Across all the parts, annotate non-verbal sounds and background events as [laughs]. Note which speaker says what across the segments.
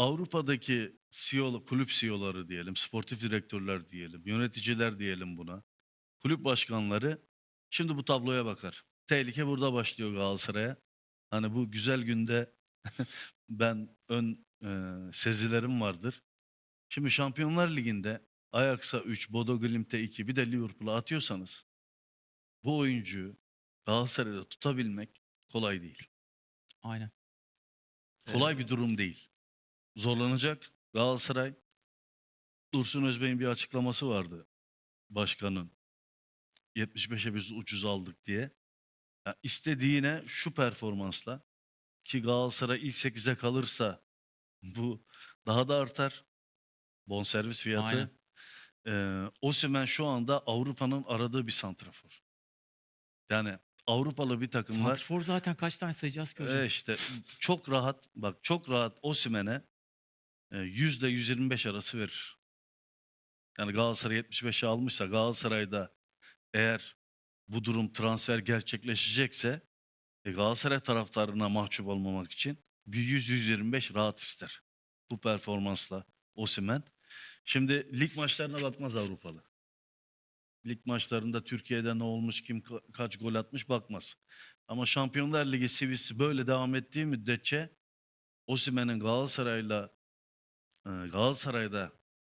Speaker 1: Avrupa'daki CEO, kulüp CEO'ları diyelim, sportif direktörler diyelim, yöneticiler diyelim buna. Kulüp başkanları şimdi bu tabloya bakar. Tehlike burada başlıyor Galatasaray'a. Hani bu güzel günde [laughs] ben ön e, sezilerim vardır. Şimdi Şampiyonlar Ligi'nde Ajax'a 3, Bodo Glimt'e 2 bir de Liverpool'a atıyorsanız bu oyuncuyu Galatasaray'da tutabilmek kolay değil.
Speaker 2: Aynen.
Speaker 1: Kolay bir durum değil. Zorlanacak Galatasaray. Dursun Özbey'in bir açıklaması vardı başkanın. 75'e biz ucuz aldık diye. Ya istediğine şu performansla ki Galatasaray ilk 8'e kalırsa bu daha da artar. Bonservis fiyatı. Ee, Osimhen şu anda Avrupa'nın aradığı bir santrafor. Yani Avrupalı bir takımlar
Speaker 2: Santrfor zaten kaç tane sayacağız ki hocam?
Speaker 1: e işte çok rahat bak çok rahat Osimhen'e e, yüzde 125 arası verir. Yani Galatasaray 75'e almışsa Galatasaray'da eğer bu durum transfer gerçekleşecekse e, Galatasaray taraftarına mahcup olmamak için bir 100-125 rahat ister. Bu performansla Osimhen. Şimdi lig maçlarına bakmaz Avrupalı. Lig maçlarında Türkiye'de ne olmuş, kim ka- kaç gol atmış bakmaz. Ama Şampiyonlar Ligi seviyesi böyle devam ettiği müddetçe Osimhen'in Galatasaray'la Galatasaray'da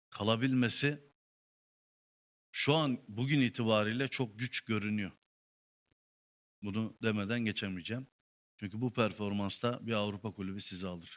Speaker 1: kalabilmesi şu an bugün itibariyle çok güç görünüyor. Bunu demeden geçemeyeceğim. Çünkü bu performansta bir Avrupa kulübü sizi alır.